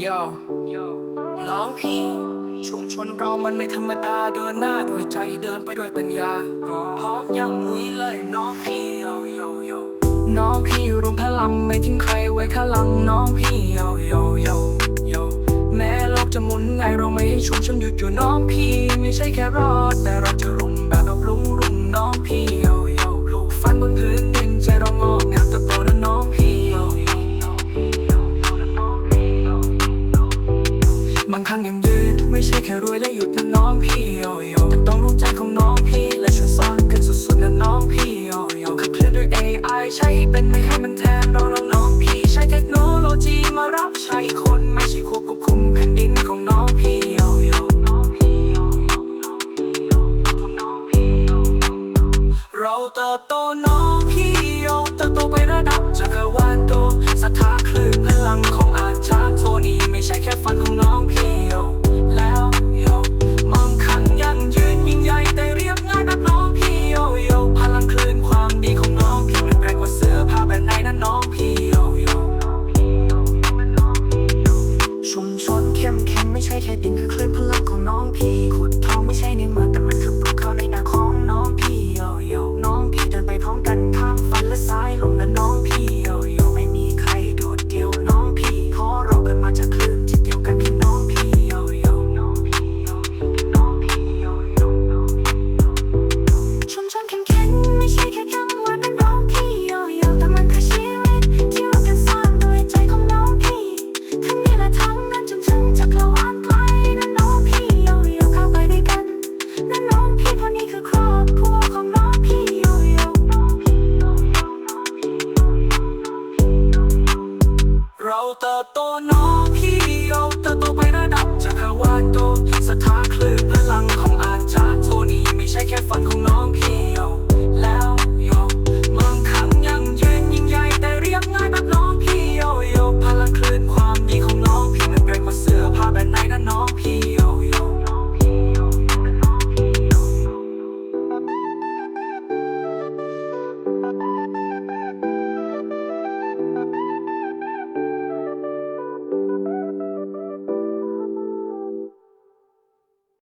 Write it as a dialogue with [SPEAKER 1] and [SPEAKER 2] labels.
[SPEAKER 1] โยน้องพี่ชุมชนเรามันไม่ธรรมดาเดินหน้าด้วยใจเดินไปด้วยปัญญาพร้อมยังมุ้ยเลยน้องพี่โยโยโยน้องพี่รวมพลังไม่ทิ้งใครไว้ข้างหลังน้องพี่โยโยโยโยแม้โลกจะหมุนไงเราไม่ให้ชุมชนหยุดอยู่น้องพี่ ไม่ใช่แค่รอดแต่เราจะรุ่งแบบแบบรุ่งรุ่งน้องพี่ บางครั้งยังยืนไม่ใช่แค่รวยและหยุดนะน้องพี่โยโย่ต้องรู้ใจของน้องพี่และช่วยสอนกันสุดๆนะน้องพี่โยโย่ขับเคลื่อนด้วย AI ใช้เป็นไม่ให้มันแทนเราแล้วน้องพี่ใช้เทคโนโลยีมารับใช้คนไม่ใช่ควบคุมแผ่นดินของน้องพี่โยโย่น้องพี่โยโย่น้องพี่โยโย่น้องพี่โยโย่เราเติบโตน้องพี่โยเติบโตไประดับจักรวาลโตศรัทธาคลื่นพลังของอาจารย์โทนี่ไม่ใช่แค่ฝันของน้อง ไม่ใช่แค่ดินคือคลื่นพลังของน้องพี่ขุดทองไม่ใช่ในมัน
[SPEAKER 2] บโต
[SPEAKER 1] น้องพี่โยเติบโตไประดับจักรวาลโตสถาคลื่นพลังของ